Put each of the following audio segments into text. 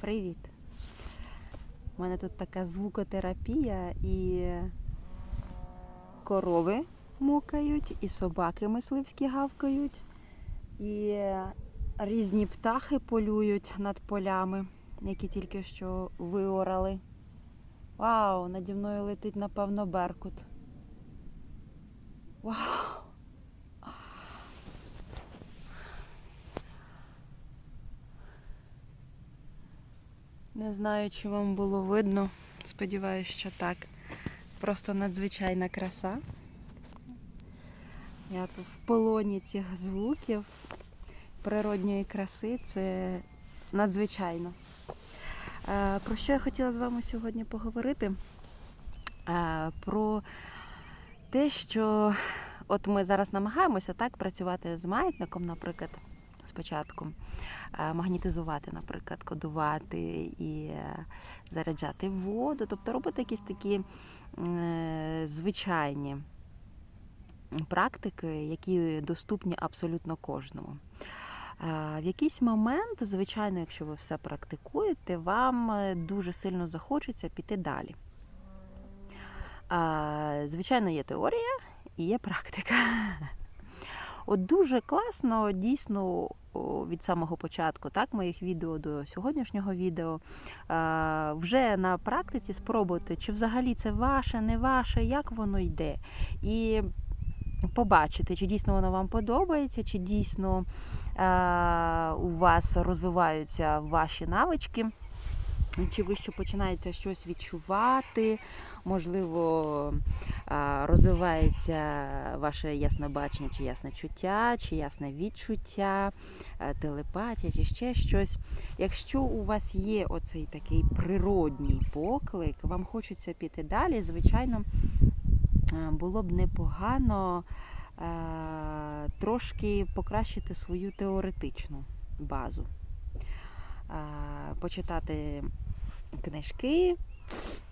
Привіт! У мене тут така звукотерапія і корови мокають, і собаки мисливські гавкають, і різні птахи полюють над полями, які тільки що виорали. Вау! Наді мною летить, напевно, беркут. Вау! Не знаю, чи вам було видно. Сподіваюся, що так. Просто надзвичайна краса. Я тут в полоні цих звуків, природньої краси це надзвичайно. Е, Про що я хотіла з вами сьогодні поговорити? Е, Про те, що от ми зараз намагаємося так працювати з маятником, наприклад, спочатку е, магнітизувати, наприклад, кодувати і е, заряджати воду, тобто робити якісь такі е, звичайні практики, які доступні абсолютно кожному. В якийсь момент, звичайно, якщо ви все практикуєте, вам дуже сильно захочеться піти далі. Звичайно, є теорія і є практика. От дуже класно, дійсно, від самого початку, так, моїх відео до сьогоднішнього відео, вже на практиці спробувати, чи взагалі це ваше, не ваше, як воно йде. І побачити, чи дійсно воно вам подобається, чи дійсно е, у вас розвиваються ваші навички. Чи ви ще починаєте щось відчувати, можливо, розвивається ваше ясне бачення, чи ясне чуття, чи ясне відчуття, е, телепатія, чи ще щось. Якщо у вас є оцей такий природній поклик, вам хочеться піти далі, звичайно, е, було б непогано е, трошки покращити свою теоретичну базу. Почитати книжки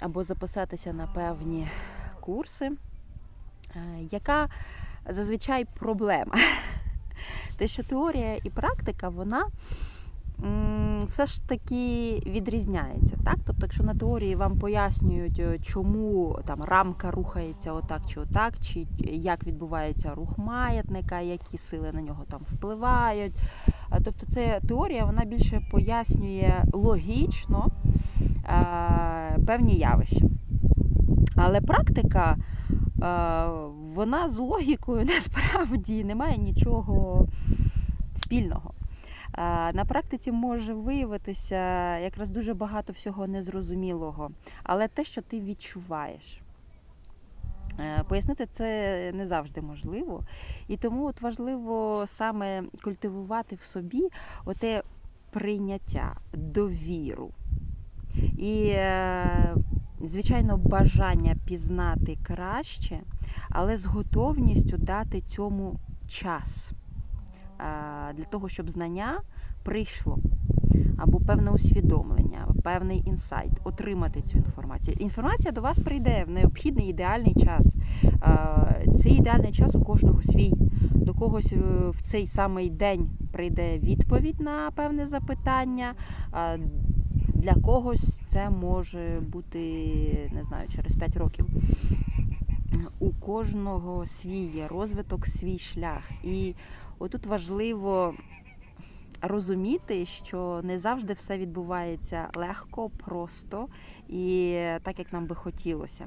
або записатися на певні курси. Е, Яка зазвичай проблема? Те, що теорія і практика, вона все ж таки відрізняється. Так? Тобто, якщо на теорії вам пояснюють, е, чому там рамка рухається отак чи отак, чи як відбувається рух маятника, які сили на нього там впливають. Е, Тобто, це теорія вона більше пояснює логічно е, певні явища. Але практика, вона з логікою насправді не має нічого спільного. На практиці може виявитися якраз дуже багато всього незрозумілого, але те, що ти відчуваєш. Е, Пояснити це не завжди можливо. І тому от важливо саме культивувати в собі оте прийняття, довіру. І, е, звичайно, бажання пізнати краще, але з готовністю дати цьому час для того, щоб знання прийшло. Або певне усвідомлення, певний інсайт, отримати цю інформацію. Інформація до вас прийде в необхідний ідеальний час. Е, Цей ідеальний час у кожного свій. До когось е, в цей самий день прийде відповідь на певне запитання. Для когось це може бути, не знаю, через 5 років. У кожного свій є розвиток, свій шлях. І отут важливо розуміти, що не завжди все відбувається легко, просто і так, як нам би хотілося.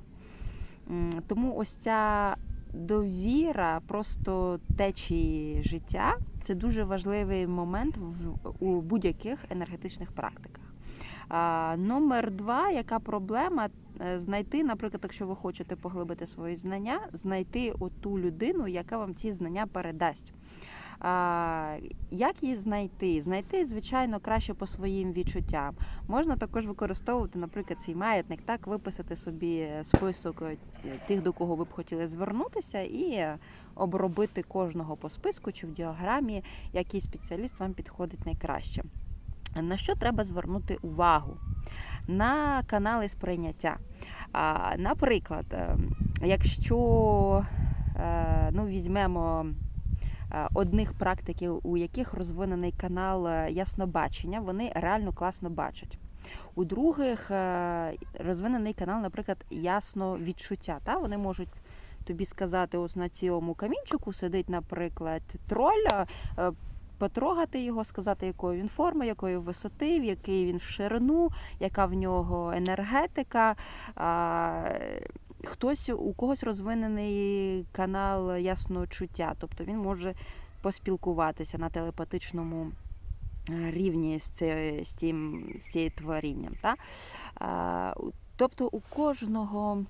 Тому ось ця довіра просто течії життя це дуже важливий момент в, у будь-яких енергетичних практиках. А, номер два, яка проблема? Е, Знайти, наприклад, якщо ви хочете поглибити свої знання, знайти оту людину, яка вам ці знання передасть. А, як її знайти? Знайти, звичайно, краще по своїм відчуттям. Можна також використовувати, наприклад, цей маятник, так, виписати собі список е, тих, до кого ви б хотіли звернутися, і обробити кожного по списку чи в діаграмі, який спеціаліст вам підходить найкраще. На що треба звернути увагу? На канали сприйняття. Наприклад, е, якщо е, ну, візьмемо е, одних практиків, у яких розвинений канал яснобачення, вони реально класно бачать. У других розвинений канал, наприклад, ясно відчуття. Та? Вони можуть тобі сказати, ось на цьому камінчику сидить, наприклад, троль. Потрогати його, сказати, якої він форми, якої висоти, в який він в ширину, яка в нього енергетика. Хтось у когось розвинений канал ясночуття, тобто він може поспілкуватися на телепатичному е, рівні з, цим, з цією творінням. Та? Тобто у кожного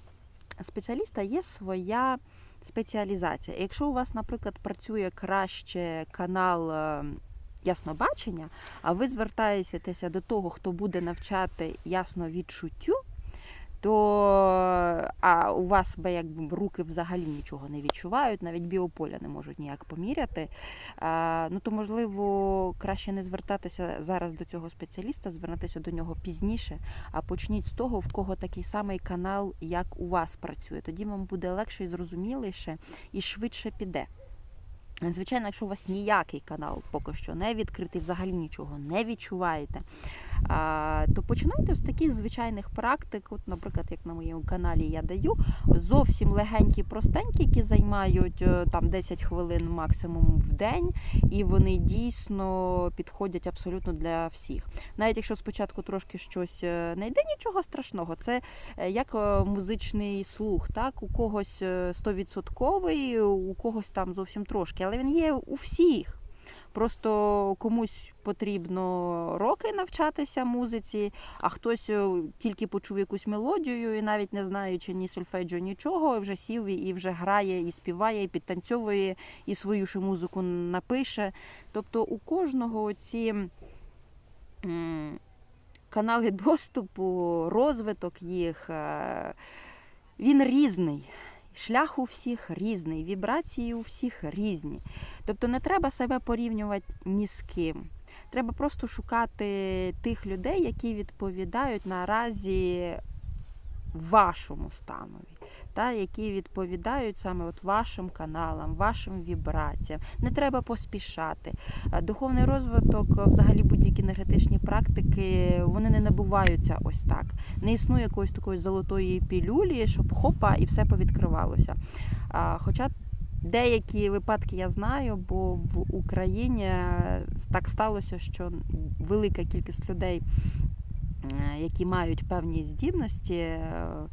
спеціаліста є своя спеціалізація. Якщо у вас, наприклад, працює краще канал е, яснобачення, а ви звертаєтеся до того, хто буде навчати ясновідчуттю, то а у вас якби руки взагалі нічого не відчувають, навіть біополя не можуть ніяк поміряти. А, ну то можливо краще не звертатися зараз до цього спеціаліста, звернутися до нього пізніше, а почніть з того, в кого такий самий канал, як у вас працює. Тоді вам буде легше і зрозуміліше і швидше піде. Звичайно, якщо у вас ніякий канал поки що не відкритий, взагалі нічого не відчуваєте, то починайте з таких звичайних практик. От, наприклад, як на моєму каналі я даю зовсім легенькі, простенькі, які займають е, там 10 хвилин максимум в день, і вони дійсно підходять абсолютно для всіх. Навіть якщо спочатку трошки щось е, не йде, нічого страшного. Це е, як музичний слух. Так? У когось е, 100%, у когось там зовсім трошки, але він є у всіх. Просто комусь потрібно роки навчатися музиці, а хтось е, тільки почув якусь мелодію і навіть не знаючи ні сольфеджіо, нічого, вже сів і- і вже грає, і співає, і підтанцьовує, і свою ж музику напише. Тобто у кожного ці канали доступу, розвиток їх, е, він різний. Шлях у всіх різний, вібрації у всіх різні. Тобто не треба себе порівнювати ні з ким. Треба просто шукати тих людей, які відповідають наразі вашому станові, та, які відповідають саме от вашим каналам, вашим вібраціям. Не треба поспішати. Е, Духовний розвиток, е, взагалі будь-які енергетичні практики, вони не набуваються ось так. Не існує якоїсь такої золотої пілюлі, щоб хопа і все повідкривалося. Хоча деякі випадки я знаю, бо в Україні е, так сталося, що велика кількість людей, які мають певні здібності. е,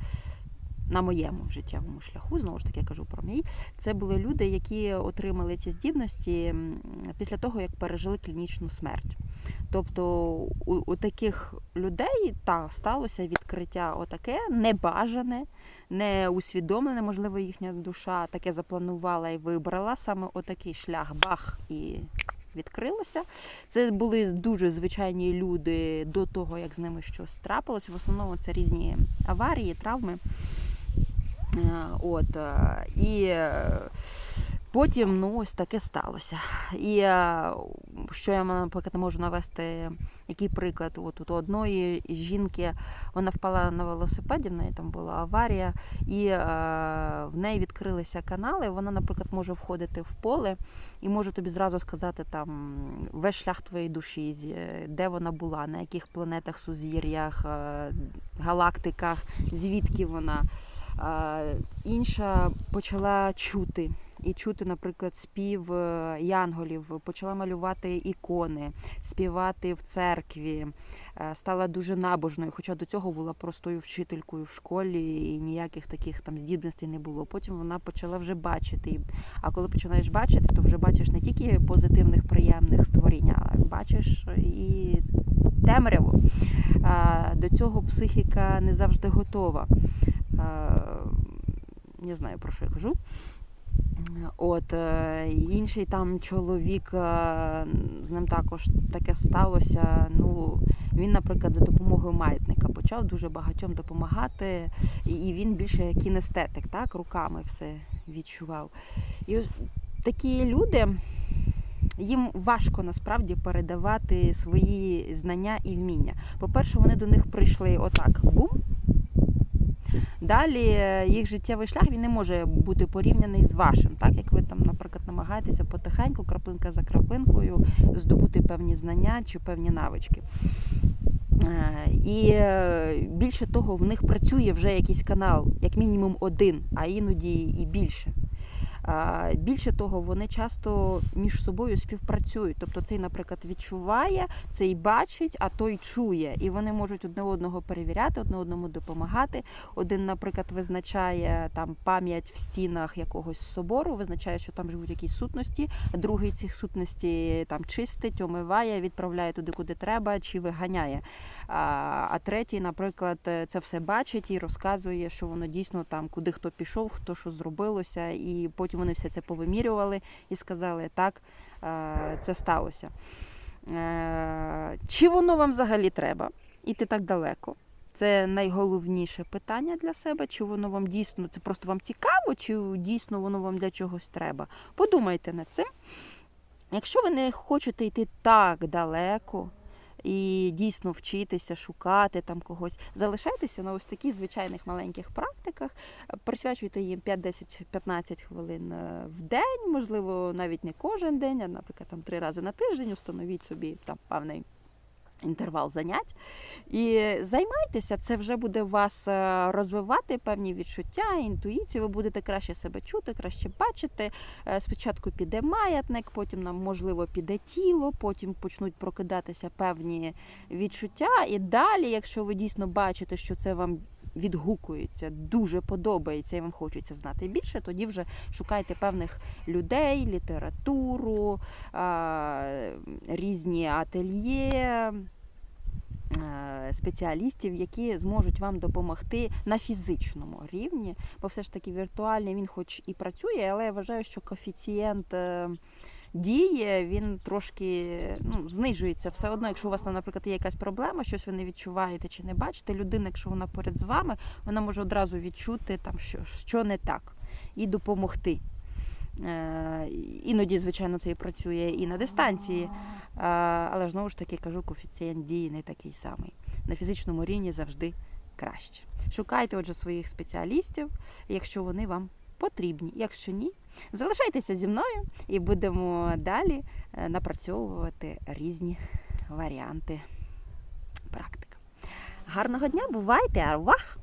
На моєму життєвому шляху, знову ж таки я кажу про мій, це були люди, які отримали ці здібності після того, як пережили клінічну смерть. Тобто у, у таких людей та сталося відкриття отаке небажане, не усвідомлене, можливо, їхня душа таке запланувала і вибрала саме отакий шлях, бах і відкрилося. Це були дуже звичайні люди до того, як з ними щось трапилось. В основному це різні аварії, травми. Е, От, е, і е, потім ну, ось таке сталося. І е, що я наприклад, можу навести, який приклад? От, у одної жінки вона впала на велосипеді, в неї там була аварія, і е, в неї відкрилися канали. Вона, наприклад, може входити в поле і може тобі зразу сказати там весь шлях твоєї душі, де вона була, на яких планетах, сузір'ях, е, галактиках, звідки вона. Інша почала чути. І чути, наприклад, спів е, янголів, почала малювати ікони, співати в церкві, е, стала дуже набожною, хоча до цього була простою вчителькою в школі і ніяких таких там здібностей не було. Потім вона почала вже бачити. А коли починаєш бачити, то вже бачиш не тільки позитивних, приємних створінь, а бачиш і темряву. До цього психіка не завжди готова. Е, Не знаю, про що я кажу. От е, інший там чоловік, е, з ним також таке сталося. Ну, він, наприклад, за допомогою маятника почав дуже багатьом допомагати, і- він більше кінестетик, так, руками все відчував. І такі люди. Їм важко насправді передавати свої знання і вміння. По-перше, вони до них прийшли отак бум. Далі е, їх життєвий шлях він не може бути порівняний з вашим, так як ви там, наприклад, намагаєтеся потихеньку, краплинка за краплинкою, здобути певні знання чи певні навички. Е, І е, більше того, в них працює вже якийсь канал, як мінімум один, а іноді і більше. Більше того, вони часто між собою співпрацюють. Тобто цей, наприклад, відчуває, цей бачить, а той чує. І вони можуть одне одного перевіряти, одне одному допомагати. Один, наприклад, визначає там пам'ять в стінах якогось собору, визначає, що там живуть якісь сутності, другий цих сутності там чистить, омиває, відправляє туди, куди треба, чи виганяє. А, а третій, наприклад, це все бачить і розказує, що воно дійсно там, куди хто пішов, хто що зробилося, і потім вони все це повимірювали і сказали, так, е, це сталося. Е, Чи воно вам взагалі треба іти так далеко? Це найголовніше питання для себе. Чи воно вам дійсно це просто вам цікаво, чи дійсно воно вам для чогось треба? Подумайте над цим. Якщо ви не хочете йти так далеко і дійсно вчитися, шукати там когось, залишайтеся на ось таких звичайних маленьких практиках, присвячуйте їм 5-10-15 хвилин е, в день, можливо, навіть не кожен день, а, наприклад, там три рази на тиждень, установіть собі там певний. Інтервал занять і займайтеся, це вже буде вас е, розвивати певні відчуття, інтуїцію. Ви будете краще себе чути, краще бачити. Е, Спочатку піде маятник, потім нам можливо піде тіло, потім почнуть прокидатися певні відчуття. І далі, якщо ви дійсно бачите, що це вам відгукується, дуже подобається і вам хочеться знати більше, тоді вже шукайте певних людей, літературу, е, різні ательє. е, Спеціалістів, які зможуть вам допомогти на фізичному рівні, бо все ж таки віртуальний він, хоч і працює, але я вважаю, що коефіцієнт дії він трошки ну, знижується все одно. Якщо у вас там, наприклад, є якась проблема, щось ви не відчуваєте чи не бачите, людина, якщо вона поряд з вами, вона може одразу відчути там, що, що не так, і допомогти. Е, Іноді, звичайно, це і працює і на дистанції, але ж знову ж таки кажу, коефіцієнт дії не такий самий. На фізичному рівні завжди краще. Шукайте отже своїх спеціалістів, якщо вони вам потрібні. Якщо ні, залишайтеся зі мною і будемо далі е, напрацьовувати різні варіанти практик. Гарного дня, бувайте, арвах!